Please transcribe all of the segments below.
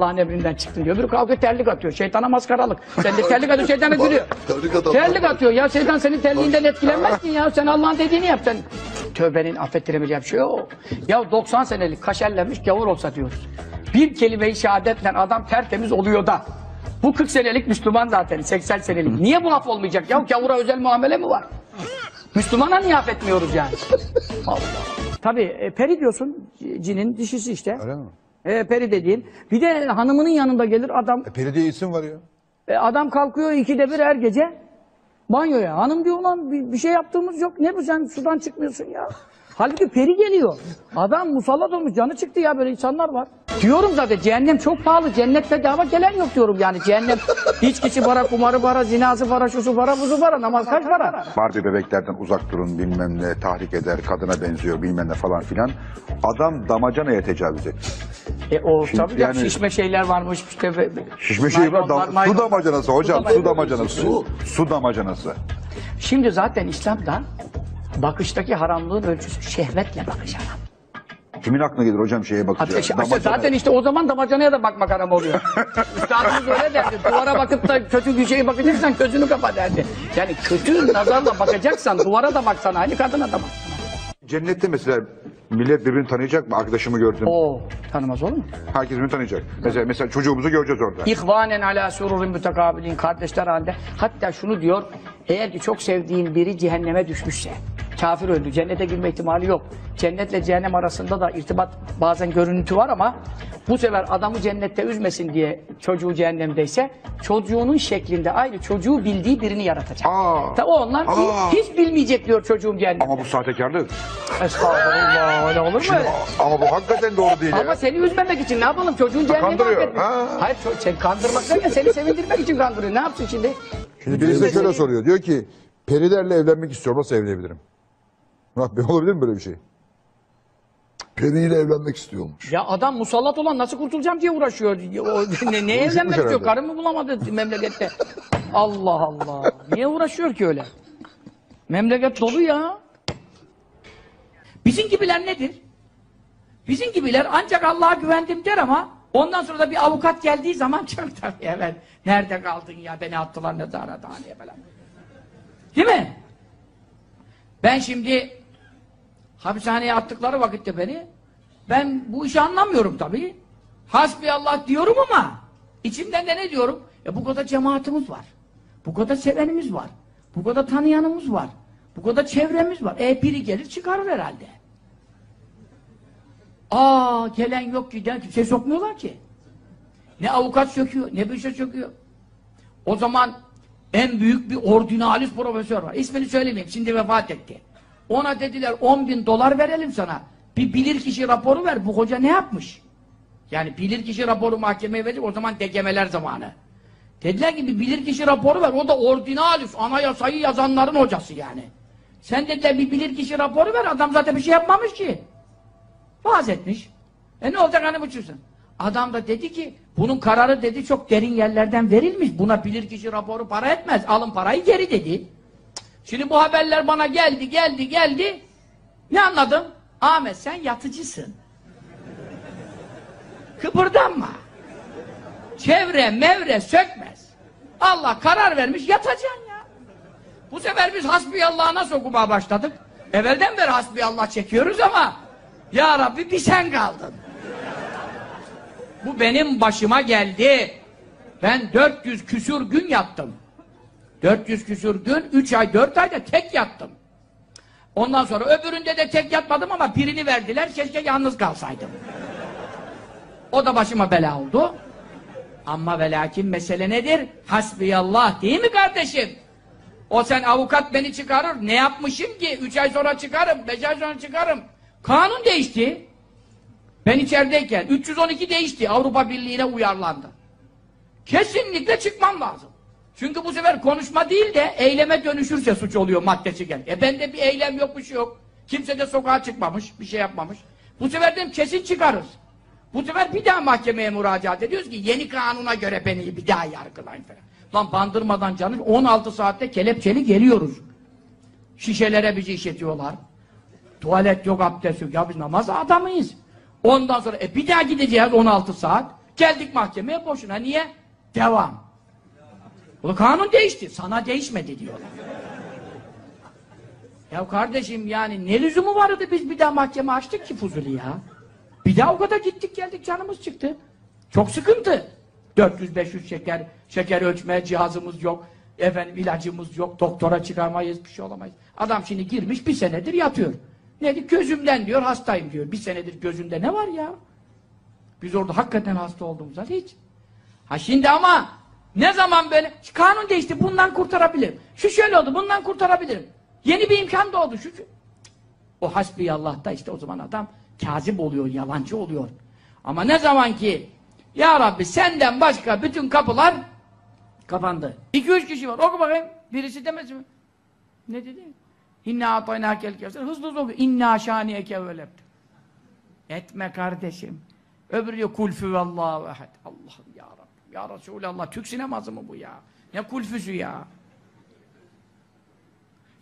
Allah'ın emrinden çıktın diyor. Öbürü kalkıyor terlik atıyor. Şeytana maskaralık. Sen de terlik atıyor şeytana gülüyor. Terlik. Terlik atıyor. Ya şeytan senin terliğinden etkilenmez ki ya. Sen Allah'ın dediğini yap. Sen tövbenin affettiremeyeceği bir şey yok. Ya 90 senelik kaşerlenmiş gavur olsa diyoruz. Bir kelime-i şehadetle adam tertemiz oluyor da. Bu 40 senelik Müslüman zaten 80 senelik. Niye bu af olmayacak ya? Gavura özel muamele mi var? Müslümana niye affetmiyoruz yani? Allah. Tabii e, peri diyorsun cinin dişisi işte. Öyle mi? E, peri dediğin. Bir de hanımının yanında gelir adam. E, Peri diye isim var ya. E, adam kalkıyor ikide bir her gece banyoya. Hanım diyor ulan bir, bir şey yaptığımız yok. Ne bu sen sudan çıkmıyorsun ya. Halbuki peri geliyor. Adam musallat olmuş canı çıktı ya böyle insanlar var. Diyorum zaten cehennem çok pahalı. Cennet bedava gelen yok diyorum yani. Cehennem içkisi para, kumarı para, zinası para, şusu para, buzu para, namaz kaç para? Barbie bebeklerden uzak durun bilmem ne tahrik eder kadına benziyor bilmem ne falan filan. Adam damacanaya tecavüz etti. E o Şimdi tabii ya yani- şişme şeyler varmış işte. ve- Şişme şey var. naylonlar, Dam, su damacanası hocam. Su Su damacanası. Su, su damacanası. Şimdi zaten İslam'da bakıştaki haramlığın ölçüsü şehvetle bakış haram. Kimin aklına gelir hocam şeye bakacak? işte zaten işte o zaman damacanaya da bakmak haram oluyor. Üstadımız öyle derdi. Duvara bakıp da kötü bir şeye bakacaksan gözünü kapa derdi. Yani kötü nazarla bakacaksan duvara da baksana aynı kadına da bak. Cennette mesela millet birbirini tanıyacak mı? Arkadaşımı gördüm. Oo tanımaz olur mu? Herkes birbirini tanıyacak. Mesela mesela çocuğumuzu göreceğiz orada. İhvanen ala sururin mütekabilin kardeşler halinde. Hatta şunu diyor. Eğer ki çok sevdiğin biri cehenneme düşmüşse, kafir öldü, cennete girme ihtimali yok. Cennetle cehennem arasında da irtibat bazen görüntü var ama bu sefer adamı cennette üzmesin diye çocuğu cehennemdeyse çocuğunun şeklinde aynı çocuğu bildiği birini yaratacak. Aa. Ta onlar Aa. hiç bilmeyecek diyor çocuğum cehennemde. Ama bu sahtekarlık. Estağfurullah öyle olur mu öyle? Ama bu hakikaten doğru değil Ama ya. seni üzmemek için ne yapalım? Çocuğun cehennemi Kandırıyor, ha. Hayır sen kandırmak derken seni sevindirmek için kandırıyor. Ne yapsın şimdi? Şimdi birisi de şöyle soruyor. Diyor ki perilerle evlenmek istiyorum. Nasıl evlenebilirim? Murat Bey olabilir mi böyle bir şey? Periyle evlenmek istiyormuş. Ya adam musallat olan nasıl kurtulacağım diye uğraşıyor. O, ne, ne evlenmek istiyor? Karı mı bulamadı memlekette? Allah Allah. Niye uğraşıyor ki öyle? Memleket dolu ya. Bizim gibiler nedir? Bizim gibiler ancak Allah'a güvendim der ama ondan sonra da bir avukat geldiği zaman çok tabii evet. Nerede kaldın ya beni attılar ne zara daha falan. Değil mi? Ben şimdi hapishaneye attıkları vakitte beni ben bu işi anlamıyorum tabii. Hasbiyallah diyorum ama içimden de ne diyorum? E bu kadar cemaatimiz var. Bu kadar sevenimiz var. Bu kadar tanıyanımız var. Bu kadar çevremiz var. E biri gelir çıkarır herhalde. Aa gelen yok giden kimse sokmuyorlar ki. Ne avukat söküyor, ne bir şey söküyor. O zaman en büyük bir ordinalis profesör var. İsmini söylemeyeyim, şimdi vefat etti. Ona dediler 10 bin dolar verelim sana. Bir bilirkişi raporu ver, bu hoca ne yapmış? Yani bilirkişi raporu mahkemeye verecek, o zaman degemeler zamanı. Dediler ki bir bilirkişi raporu ver, o da ordinalis, anayasayı yazanların hocası yani. Sen dediler bir bilirkişi raporu ver, adam zaten bir şey yapmamış ki. Vaaz etmiş. E ne olacak hani uçursun? Adam da dedi ki bunun kararı dedi çok derin yerlerden verilmiş. Buna bilirkişi raporu para etmez. Alın parayı geri dedi. Şimdi bu haberler bana geldi geldi geldi. Ne anladım? Ahmet sen yatıcısın. Kıpırdanma. Çevre mevre sökmez. Allah karar vermiş yatacaksın ya. Bu sefer biz hasbiyallah'a nasıl okumaya başladık? Evvelden beri hasbiyallah çekiyoruz ama ya Rabbi bir sen kaldın. Bu benim başıma geldi. Ben 400 küsur gün yattım. 400 küsur gün, 3 ay, 4 ayda tek yattım. Ondan sonra öbüründe de tek yatmadım ama birini verdiler, keşke yalnız kalsaydım. O da başıma bela oldu. Ama ve lakin mesele nedir? Hasbiyallah değil mi kardeşim? O sen avukat beni çıkarır. Ne yapmışım ki? Üç ay sonra çıkarım, beş ay sonra çıkarım. Kanun değişti. Ben içerideyken 312 değişti. Avrupa Birliği'ne uyarlandı. Kesinlikle çıkmam lazım. Çünkü bu sefer konuşma değil de eyleme dönüşürse suç oluyor maddesi gel. E bende bir eylem yok bir şey yok. Kimse de sokağa çıkmamış, bir şey yapmamış. Bu sefer dedim kesin çıkarız. Bu sefer bir daha mahkemeye müracaat ediyoruz ki yeni kanuna göre beni bir daha yargılayın falan. Lan bandırmadan canım 16 saatte kelepçeli geliyoruz. Şişelere bizi işletiyorlar. Tuvalet yok, abdest yok. Ya biz namaz adamıyız. Ondan sonra e bir daha gideceğiz 16 saat. Geldik mahkemeye boşuna. Niye? Devam. Bu kanun değişti. Sana değişmedi diyorlar. Ya kardeşim yani ne lüzumu vardı biz bir daha mahkeme açtık ki Fuzuli ya. Bir daha o kadar gittik geldik canımız çıktı. Çok sıkıntı. 400-500 şeker, şeker ölçme cihazımız yok. Efendim ilacımız yok. Doktora çıkamayız, bir şey olamayız. Adam şimdi girmiş bir senedir yatıyor. Ne diyor? Gözümden diyor hastayım diyor. Bir senedir gözünde ne var ya? Biz orada hakikaten hasta olduğumuzda hiç. Ha şimdi ama ne zaman böyle kanun değişti bundan kurtarabilirim. Şu şöyle oldu bundan kurtarabilirim. Yeni bir imkan doğdu. Şu, şu. O hasbiyallah'ta işte o zaman adam kazip oluyor, yalancı oluyor. Ama ne zaman ki Ya Rabbi senden başka bütün kapılar kapandı. İki üç kişi var. Oku bakayım. Birisi demez mi? Ne dedi? İnna atayna kel kevser. Hızlı hızlı oku. İnna şaniyeke velepti. Etme kardeşim. Öbürü diyor kulfü vallahu ehad. Allah'ım ya Rabbi. Ya Resulallah. Türk sineması mı bu ya? Ne kulfüsü ya?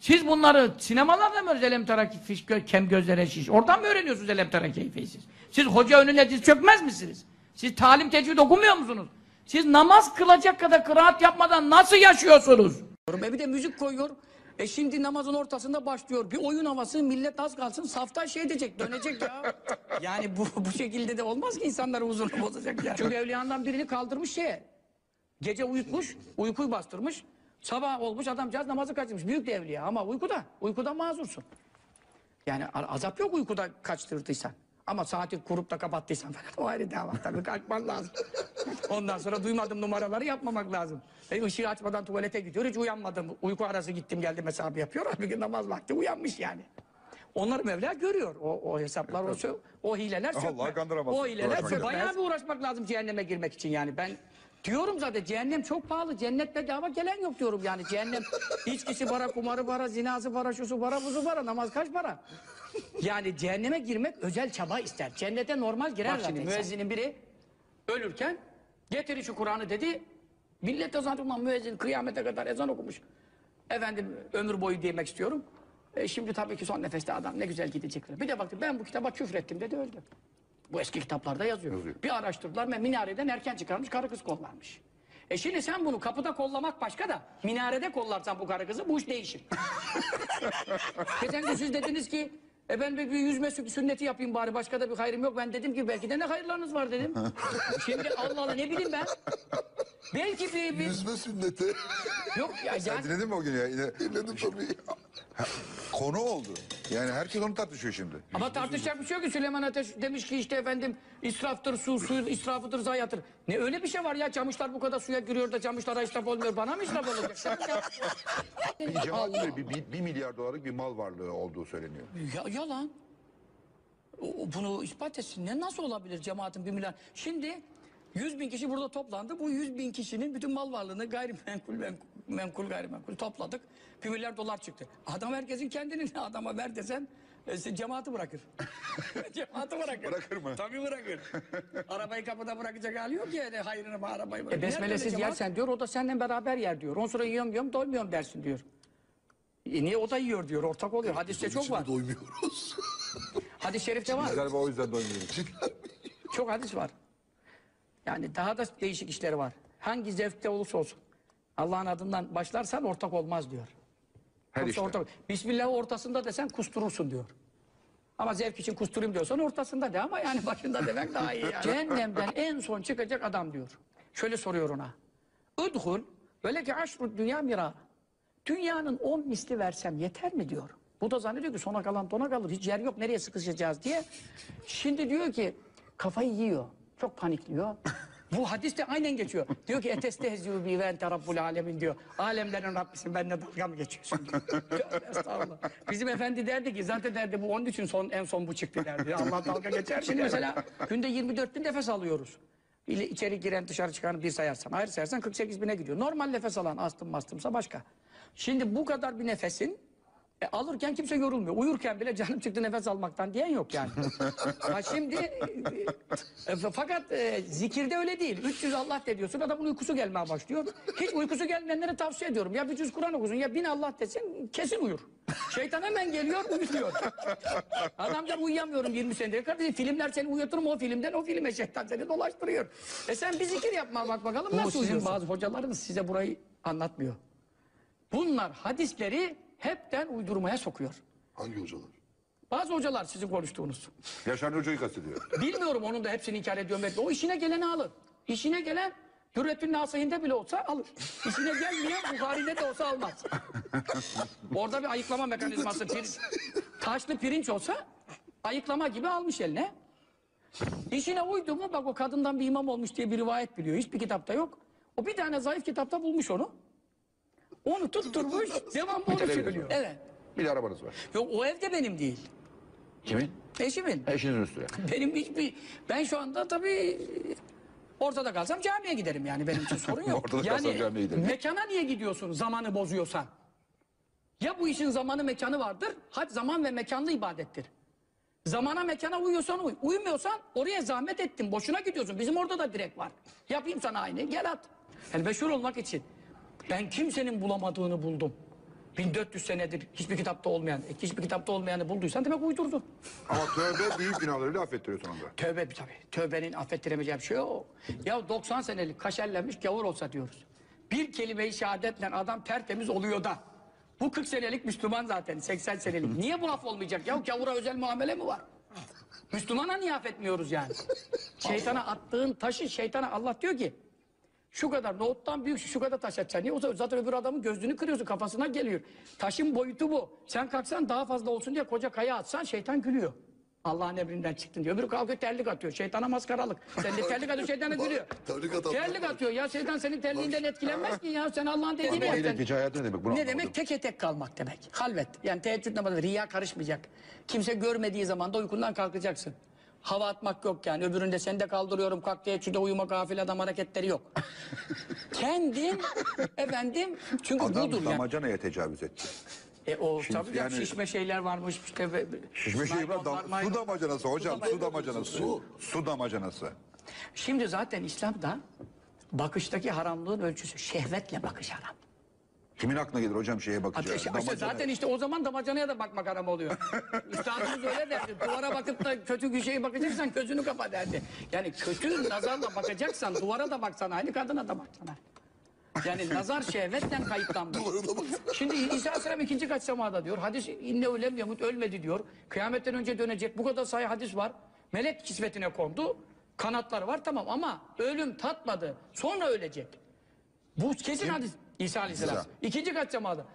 Siz bunları sinemalarda mı? Elem fiş gö kem gözlere şiş. Oradan mı öğreniyorsunuz elem tera keyfeyi siz? Siz hoca önüne diz çökmez misiniz? Siz talim tecvid okumuyor musunuz? Siz namaz kılacak kadar kıraat yapmadan nasıl yaşıyorsunuz? Bir de müzik koyuyor. E şimdi namazın ortasında başlıyor. Bir oyun havası millet az kalsın safta şey edecek dönecek ya. Yani bu bu şekilde de olmaz ki insanları huzurunu bozacak ya. Çünkü evliyandan birini kaldırmış şeye. Gece uyutmuş, uykuyu bastırmış. Sabah olmuş adamcağız namazı kaçırmış. Büyük de evliya ama uykuda. Uykuda mazursun. Yani azap yok uykuda kaçtırdıysan. Ama saati kurup da kapattıysan falan o ayrı dava. Tabii kalkman lazım. Ondan sonra duymadım numaraları yapmamak lazım. E, ışığı açmadan tuvalete gidiyor. Hiç uyanmadım. Uyku arası gittim geldim hesabı yapıyor. Halbuki namaz vakti uyanmış yani. Onları Mevla görüyor. O, o hesaplar, o, sö- o hileler sökmez. Allah'ı kandıramazsın. O hileler Uğraşmak sökmez. Bayağı bir uğraşmak lazım cehenneme girmek için yani. Ben diyorum zaten cehennem çok pahalı. Cennet bedava gelen yok diyorum yani. Cehennem içkisi para, kumarı para, zinası para, şusu para, buzu para, namaz kaç para? Yani cehenneme girmek özel çaba ister. Cennete normal girer Bak şimdi müezzinin biri ölürken getirin şu Kur'an'ı dedi. Millet de zaten ulan müezzin kıyamete kadar ezan okumuş. Efendim ömür boyu demek istiyorum. E şimdi tabii ki son nefeste adam ne güzel gidecekler. Bir de baktı ben bu kitaba küfrettim dedi öldü. Bu eski kitaplarda yazıyor. Bir araştırdılar ve minareden erken çıkarmış karı kız kollarmış. E şimdi sen bunu kapıda kollamak başka da minarede kollarsan bu karı kızı bu iş değişir. Geçen gün siz dediniz ki e ben bir, bir yüzme sü- sünneti yapayım bari başka da bir hayrım yok. Ben dedim ki belki de ne hayırlarınız var dedim. Şimdi Allah Allah ne bileyim ben. Belki bir, bir... Yüzme sünneti. Yok ya Sen yani... dinledin mi o gün ya? Yine Dinledim tabii. konu oldu. Yani herkes onu tartışıyor şimdi. Ama tartışacak bir şey yok ki Süleyman Ateş demiş ki işte efendim israftır su, su israfıdır zayiattır. Ne öyle bir şey var ya camışlar bu kadar suya giriyor da camışlara israf olmuyor. Bana mı israf olacak? Bir cemaat bir, bir, bir milyar dolarlık bir mal varlığı olduğu söyleniyor. Ya, yalan. Bunu ispat etsin. Ne nasıl olabilir cemaatin bir milyar? Şimdi 100 bin kişi burada toplandı. Bu 100 bin kişinin bütün mal varlığını gayrimenkul, menkul, menkul gayrimenkul topladık. Bir milyar dolar çıktı. Adam herkesin kendini ne adama ver desen e, cemaati bırakır. cemaati bırakır. Bırakır mı? Tabii bırakır. arabayı kapıda bırakacak hali yok ya. Yani hayrına bak arabayı bırakır. E, besmelesiz yersen diyor. O da seninle beraber yer diyor. Ondan sonra yiyorum yiyorum doymuyorum dersin diyor. E niye o da yiyor diyor. Ortak oluyor. Hadiste çok var. Doymuyoruz. Hadis-i şerifte var. Galiba o yüzden doymuyoruz. Çok hadis var. Yani daha da değişik işleri var. Hangi zevkte olursa olsun. Allah'ın adından başlarsan ortak olmaz diyor. Her Yoksa işte. ortak. Bismillah ortasında desen kusturursun diyor. Ama zevk için kusturayım diyorsan ortasında de ama yani başında demek daha iyi yani. Cehennemden en son çıkacak adam diyor. Şöyle soruyor ona. Udhul böyle ki aşrut dünya mira. Dünyanın on misli versem yeter mi diyor. Bu da zannediyor ki sona kalan dona kalır. Hiç yer yok nereye sıkışacağız diye. Şimdi diyor ki kafayı yiyor. Çok panikliyor. Bu hadiste aynen geçiyor. Diyor ki etestehziu bi ve ente rabbul alemin diyor. Alemlerin Rabbisin benimle dalga mı geçiyorsun estağfurullah. Bizim efendi derdi ki zaten derdi bu onun için son, en son bu çıktı derdi. Allah dalga geçer. Şimdi mesela günde 24 bin nefes alıyoruz. İçeri giren dışarı çıkanı bir sayarsan. Ayrı sayarsan 48 bine gidiyor. Normal nefes alan astım mastımsa başka. Şimdi bu kadar bir nefesin E, alırken kimse yorulmuyor. Uyurken bile canım çıktı nefes almaktan diyen yok yani. ha şimdi e, e, fakat e, zikirde öyle değil. 300 Allah de diyorsun adamın uykusu gelmeye başlıyor. Hiç uykusu gelmeyenlere tavsiye ediyorum. Ya bir cüz Kur'an okusun ya bin Allah desin kesin uyur. Şeytan hemen geliyor uyutuyor. Adam diyor uyuyamıyorum 20 senedir. Kardeşim filmler seni uyutur mu o filmden o filme şeytan seni dolaştırıyor. E sen bir zikir yapma bak bakalım nasıl sizin uyuyorsun? bazı hocalarınız size burayı anlatmıyor. Bunlar hadisleri hepten uydurmaya sokuyor. Hangi hocalar? Bazı hocalar sizin konuştuğunuz. Yaşar Hoca'yı kastediyor. Bilmiyorum onun da hepsini inkar ediyorum. etmiyorum. O işine geleni alır. İşine gelen Hürretün Nasihinde bile olsa alır. İşine gelmeyen Bukhari'de de olsa almaz. Orada bir ayıklama mekanizması. pir- taşlı pirinç olsa ayıklama gibi almış eline. İşine uydu mu bak o kadından bir imam olmuş diye bir rivayet biliyor. Hiçbir kitapta yok. O bir tane zayıf kitapta bulmuş onu. Onu tutturmuş, devamlı onu televizyon söylüyor. Evet. Bir de arabanız var. Yok o evde benim değil. Kimin? Eşimin. Eşinizin üstüne. Benim hiçbir... Ben şu anda tabii ortada kalsam camiye giderim yani benim için sorun yok. Ortada yani kalsam camiye giderim. mekana niye gidiyorsun zamanı bozuyorsan? Ya bu işin zamanı mekanı vardır, hac zaman ve mekanlı ibadettir. Zamana mekana uyuyorsan uy. Uyumuyorsan oraya zahmet ettin, boşuna gidiyorsun. Bizim orada da direk var. Yapayım sana aynı, gel at. Yani meşhur olmak için. Ben kimsenin bulamadığını buldum. 1400 senedir hiçbir kitapta olmayan, e, hiçbir kitapta olmayanı bulduysan demek uydurdun. Ama tövbe büyük günahlarıyla affettiriyor sonunda. Tövbe tabii. Tövbenin affettiremeyeceği bir şey yok. Ya 90 senelik kaşerlenmiş gavur olsa diyoruz. Bir kelime-i şehadetle adam tertemiz oluyor da. Bu 40 senelik Müslüman zaten 80 senelik. Niye bu laf olmayacak ya? Gavura özel muamele mi var? Müslümana niye affetmiyoruz yani? Şeytana attığın taşı şeytana Allah diyor ki şu kadar nohuttan büyük şu kadar taş atacaksın. Niye? O zaman zaten öbür adamın gözünü kırıyorsun kafasına geliyor. Taşın boyutu bu. Sen kalksan daha fazla olsun diye koca kaya atsan şeytan gülüyor. Allah'ın emrinden çıktın diyor. Öbürü kalkıyor terlik atıyor. Şeytana maskaralık. Sen de terlik atıyor şeytana gülüyor. Terlik atan- Terlik atıyor. Ya şeytan senin terliğinden etkilenmez ki ya. Sen Allah'ın dediğini ile yapacaksın. gece hayatı ne demek? Bunu Ne anlamadım. demek? Tek kalmak demek. Halvet. Yani teheccüd namazı riya karışmayacak. Kimse görmediği zaman da uykundan kalkacaksın. Hava atmak yok yani. Öbüründe seni de kaldırıyorum. Kalk teheccüde uyuma gafil adam hareketleri yok. Kendin efendim çünkü Adam budur yani. damacanaya tecavüz etti. E o Şimdi tabii yani, yani- şişme şeyler varmış işte. ve- Şişme şey var. maymunlar, Dam, maymun- su damacanası hocam. Su damacanası. Su. Su damacanası. Şimdi zaten İslam'da bakıştaki haramlığın ölçüsü şehvetle bakış haram. Kimin aklına gelir hocam şeye bakacağız? İşte, işte zaten işte o zaman damacanaya da bakmak haram oluyor. Üstadımız öyle derdi. Duvara bakıp da kötü bir şeye bakacaksan gözünü kapa derdi. Yani kötü nazarla bakacaksan duvara da baksan aynı kadına da baksana. Yani nazar şehvetten kayıtlanmış. Şimdi İsa Aleyhisselam ikinci kaç semada diyor. Hadis inne ölem yamut ölmedi diyor. Kıyametten önce dönecek. Bu kadar sayı hadis var. Melek kisvetine kondu. Kanatları var tamam ama ölüm tatmadı. Sonra ölecek. Bu kesin hadis. İsa Aleyhisselam. İsa. İkinci kaç semada.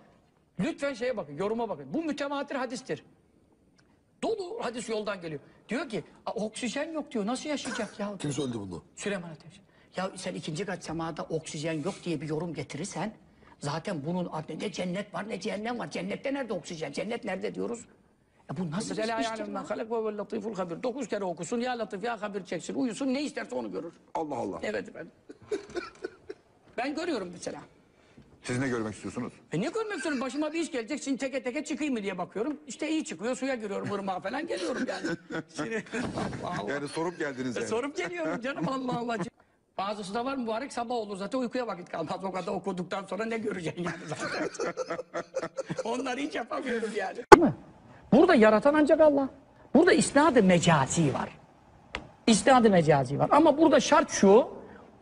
Lütfen şeye bakın, yoruma bakın. Bu mütevatir hadistir. Dolu hadis yoldan geliyor. Diyor ki "A, oksijen yok diyor. Nasıl yaşayacak ya? Kim söyledi bunu? Süleyman Ateş. Ya sen ikinci kat semada oksijen yok diye bir yorum getirirsen zaten bunun ne cennet var ne cehennem var. Cennette nerede oksijen? Cennet nerede diyoruz? Ya bu nasıl bir iştir latiful habir. Dokuz kere okusun ya latif ya habir çeksin. Uyusun ne isterse onu görür. Allah Allah. Evet efendim. ben görüyorum mesela. Siz ne görmek istiyorsunuz? E ne görmek istiyorum? Başıma bir iş gelecek. Şimdi teke teke çıkayım mı diye bakıyorum. İşte iyi çıkıyor. Suya giriyorum. Irmağa falan geliyorum yani. Şimdi, Allah Allah. Yani sorup geldiniz E, yani. sorup geliyorum canım Allah Allah. Bazısı da var mübarek sabah olur zaten uykuya vakit kalmaz. O kadar okuduktan sonra ne göreceksin yani zaten. Onları hiç yapamıyoruz yani. Burada yaratan ancak Allah. Burada isnad-ı mecazi var. İsnad-ı mecazi var. Ama burada şart şu,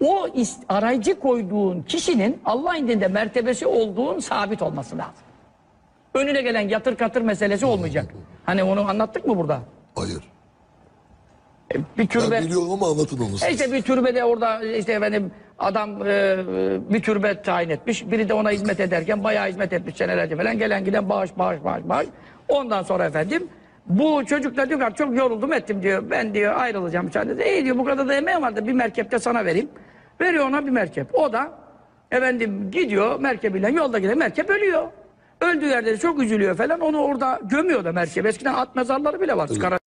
o arayıcı koyduğun kişinin Allah indinde mertebesi olduğun sabit olması lazım. Önüne gelen yatır katır meselesi olmayacak. Hani onu anlattık mı burada? Hayır. Bir türbe... Ben biliyorum ama anlatın onu E işte bir türbede orada işte efendim adam e, bir türbe tayin etmiş. Biri de ona hizmet ederken bayağı hizmet etmiş senelerce falan. Gelen giden bağış bağış bağış bağış. Ondan sonra efendim bu çocuklar diyor ki çok yoruldum ettim diyor. Ben diyor ayrılacağım müsaade. İyi diyor bu kadar da emeğim vardı bir merkepte sana vereyim. Veriyor ona bir merkep. O da efendim gidiyor merkebiyle yolda giden merkep ölüyor. Öldüğü yerde de çok üzülüyor falan. Onu orada gömüyor da merkep. Eskiden at mezarları bile var. Kara